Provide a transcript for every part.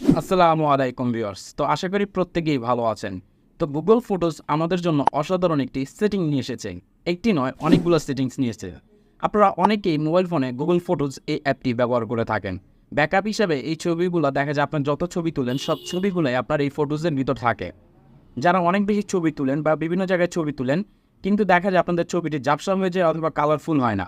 আসসালামু আলাইকুম ভিউয়ার্স। তো আশা করি প্রত্যেকেই ভালো আছেন। তো গুগল ফটোস আমাদের জন্য অসাধারণ একটি সেটিং নিয়ে এসেছে। একটি নয়, অনেকগুলো সেটিংস নিয়ে এসেছে। আপনারা অনেকেই মোবাইল ফোনে গুগল ফটোস এই অ্যাপটি ব্যবহার করে থাকেন। ব্যাকআপ হিসাবে এই ছবিগুলো দেখা যায় আপনার যত ছবি তুলেন, সব ছবিগুলোই আপনার এই ফটোসের ভিতর থাকে। যারা অনেক বেশি ছবি তুলেন বা বিভিন্ন জায়গায় ছবি তুলেন, কিন্তু দেখা যায় আপনাদের ছবিটি জাপসা হয়ে যায় অথবা কালারফুল হয় না।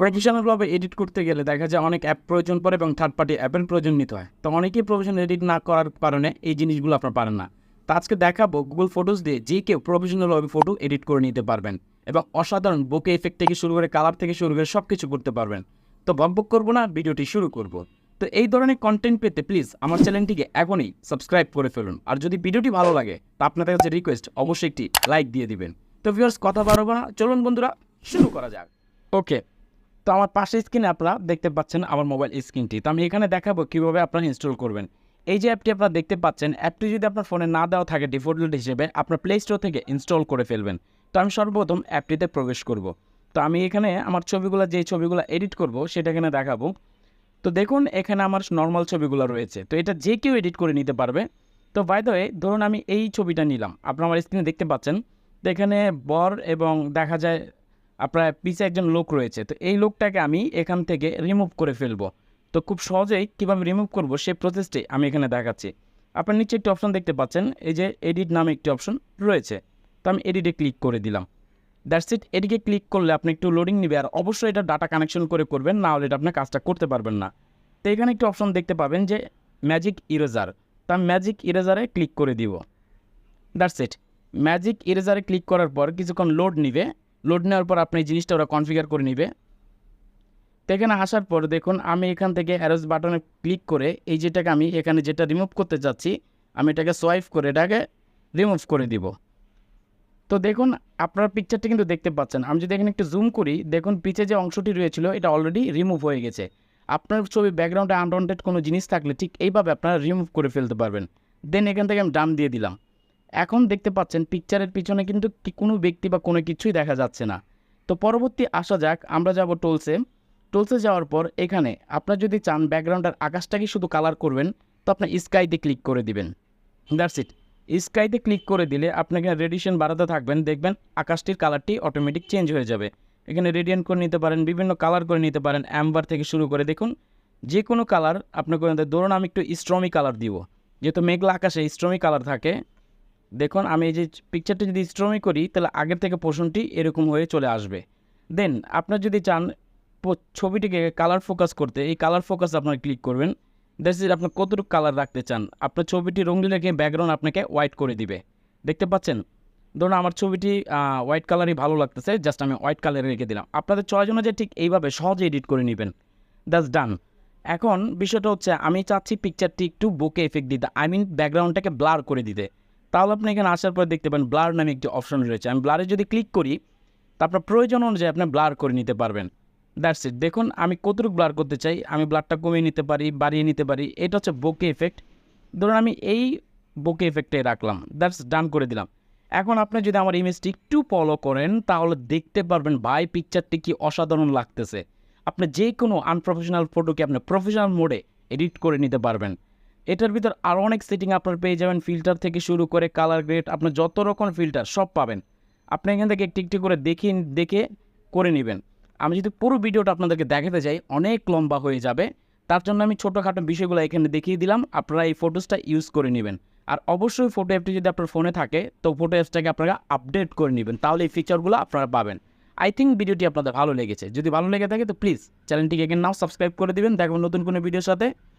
প্রফেশনালভাবে এডিট করতে গেলে দেখা যায় অনেক অ্যাপ প্রয়োজন পড়ে এবং থার্ড পার্টি অ্যাপের প্রয়োজন নিতে হয়। তো অনেকেই প্রফেশনাল এডিট না করার কারণে এই জিনিসগুলো আপনার পারেন না। তো আজকে দেখাবো গুগল ফটোস দিয়ে যে কেউ প্রফেশনালভাবে ফটো এডিট করে নিতে পারবেন এবং অসাধারণ বুকে এফেক্ট থেকে শুরু করে কালার থেকে শুরু করে সব কিছু করতে পারবেন। তো বকবক করব না, ভিডিওটি শুরু করব। তো এই ধরনের কন্টেন্ট পেতে প্লিজ আমার চ্যানেলটিকে এখনই সাবস্ক্রাইব করে ফেলুন। আর যদি ভিডিওটি ভালো লাগে, তা আপনাদের কাছে রিকোয়েস্ট অবশ্যই একটি লাইক দিয়ে দিবেন। তো ভিউয়ার্স কথা বাড়াবো না। চলুন বন্ধুরা, শুরু করা যাক। ওকে তো আমার পাশে স্ক্রিনে আপনারা দেখতে পাচ্ছেন আমার মোবাইল স্ক্রিনটি তো আমি এখানে দেখাবো কীভাবে আপনারা ইনস্টল করবেন। এই যে অ্যাপটি আপনারা দেখতে পাচ্ছেন অ্যাপটি যদি আপনার ফোনে না দেওয়া থাকে ডিফল্ট হিসেবে, আপনার প্লে স্টোর থেকে ইনস্টল করে ফেলবেন। তো আমি সর্বপ্রথম অ্যাপটিতে প্রবেশ করব। তো আমি এখানে আমার ছবিগুলো যে ছবিগুলো এডিট করব, সেটা এখানে দেখাবো। তো দেখুন, এখানে আমার নর্মাল ছবিগুলো রয়েছে। তো এটা যে কেউ এডিট করে নিতে পারবে। তো বাই দ্য ধরুন আমি এই ছবিটা নিলাম। আপনারা আমার স্ক্রিনে দেখতে পাচ্ছেন। তো এখানে বর এবং দেখা যায় আপনার পিছে একজন লোক রয়েছে। তো এই লোকটাকে আমি এখান থেকে রিমুভ করে ফেলব। তো খুব সহজেই কীভাবে রিমুভ করব সেই প্রসেসটি আমি এখানে দেখাচ্ছি। আপনার নিচে একটি অপশন দেখতে পাচ্ছেন, এই যে এডিট নামে একটি অপশন রয়েছে। তো আমি এডিটে ক্লিক করে দিলাম। দ্যাটস ইট এদিকে ক্লিক করলে আপনি একটু লোডিং নেবে আর অবশ্যই এটা ডাটা কানেকশন করে করবেন, না হলে এটা আপনি কাজটা করতে পারবেন না। তো এখানে একটি অপশন দেখতে পাবেন যে ম্যাজিক ইরেজার তো ম্যাজিক ইরেজারে ক্লিক করে দিব। দ্যাটস ইট ম্যাজিক ইরেজারে ক্লিক করার পর কিছুক্ষণ লোড নিবে লোড নেওয়ার পর আপনি জিনিসটা ওরা কনফিগার করে নিবে। তো এখানে আসার পর দেখুন, আমি এখান থেকে অ্যারোজ বাটনে ক্লিক করে এই যেটাকে আমি এখানে যেটা রিমুভ করতে চাচ্ছি, আমি এটাকে সোয়াইপ করে এটাকে রিমুভ করে দিব। তো দেখুন, আপনার পিকচারটা কিন্তু দেখতে পাচ্ছেন। আমি যদি এখানে একটু জুম করি, দেখুন, পিছে যে অংশটি রয়েছিল, এটা অলরেডি রিমুভ হয়ে গেছে। আপনার ছবি ব্যাকগ্রাউন্ডে আনওয়ান্টেড কোনো জিনিস থাকলে ঠিক এইভাবে আপনারা রিমুভ করে ফেলতে পারবেন। দেন এখান থেকে আমি ডান দিয়ে দিলাম। এখন দেখতে পাচ্ছেন পিকচারের পিছনে কিন্তু কোনো ব্যক্তি বা কোনো কিছুই দেখা যাচ্ছে না। তো পরবর্তী আসা যাক, আমরা যাব টোলসে টোলসে যাওয়ার পর এখানে আপনার যদি চান ব্যাকগ্রাউন্ডের আকাশটাকে শুধু কালার করবেন, তো আপনার স্কাইতে ক্লিক করে দিবেন। দ্যাটস ইট স্কাইতে ক্লিক করে দিলে আপনাকে রেডিয়েশন বাড়াতে থাকবেন। দেখবেন আকাশটির কালারটি অটোমেটিক চেঞ্জ হয়ে যাবে। এখানে রেডিয়েন্ট করে নিতে পারেন, বিভিন্ন কালার করে নিতে পারেন অ্যাম্বার থেকে শুরু করে দেখুন। যে কোনো কালার আপনাকে ধরুন, আমি একটু স্ট্রমি কালার দিব। যেহেতু মেঘলা আকাশে স্ট্রমি কালার থাকে দেখুন, আমি এই যে পিকচারটি যদি স্ট্রমি করি, তাহলে আগের থেকে পোষণটি এরকম হয়ে চলে আসবে। দেন আপনার যদি চান ছবিটিকে কালার ফোকাস করতে, এই কালার ফোকাস আপনার ক্লিক করবেন। দ্যাটস ইট আপনি কতটুকু কালার রাখতে চান? আপনার ছবিটি রঙিন রেখে ব্যাকগ্রাউন্ড আপনাকে হোয়াইট করে দিবে। দেখতে পাচ্ছেন? ধরুন, আমার ছবিটি হোয়াইট কালারই ভালো লাগতেছে জাস্ট আমি হোয়াইট কালারে রেখে দিলাম। আপনাদের চয়েস অনুযায়ী ঠিক এইভাবে সহজে এডিট করে নেবেন। দ্যাটস ডান এখন বিষয়টা হচ্ছে, আমি চাচ্ছি পিকচারটি একটু বুকে এফেক্ট দিতে আই মিন ব্যাকগ্রাউন্ডটাকে ব্লার করে দিতে। তাহলে আপনি এখানে আসার পর দেখতে পাবেন ব্লার নামে একটি অপশন রয়েছে। আমি ব্লারে যদি ক্লিক করি তারপর প্রয়োজন অনুযায়ী আপনি ব্লার করে নিতে পারবেন। দ্যাটস ইট দেখুন, আমি কতটুকু ব্লার করতে চাই? আমি ব্লারটা কমিয়ে নিতে পারি, বাড়িয়ে নিতে পারি। এটা হচ্ছে বোকে এফেক্ট ধরুন, আমি এই বোকে এফেক্টে রাখলাম। দ্যাটস ডান করে দিলাম। এখন আপনি যদি আমার ইমেজটি একটু ফলো করেন, তাহলে দেখতে পারবেন ভাই পিকচারটি কি অসাধারণ লাগতেছে। আপনি যে কোনো আনপ্রফেশনাল ফটোকে আপনি প্রফেশনাল মোডে এডিট করে নিতে পারবেন। এটার ভিতর আরও অনেক সেটিং আপনার পেয়ে যাবেন। ফিল্টার থেকে শুরু করে কালার গ্রেড আপনার যত রকম ফিল্টার সব পাবেন। আপনি এখান থেকে একটি একটি করে দেখে দেখে করে নেবেন। আমি যদি পুরো ভিডিওটা আপনাদেরকে দেখাতে যাই, অনেক লম্বা হয়ে যাবে। তার জন্য আমি ছোটোখাটো বিষয়গুলো এখানে দেখিয়ে দিলাম, আপনারা এই ফটোসটা ইউজ করে নেবেন। আর অবশ্যই ফটো অ্যাপটি যদি আপনার ফোনে থাকে, তো ফটো অ্যাপসটাকে আপনারা আপডেট করে নেবেন, তাহলে এই ফিচারগুলো আপনারা পাবেন। আই থিঙ্ক ভিডিওটি আপনাদের ভালো লেগেছে। যদি ভালো লেগে থাকে, তো প্লিজ চ্যানেলটিকে এগেন নাও সাবস্ক্রাইব করে দেবেন। দেখবেন নতুন কোনো ভিডিওর সাথে।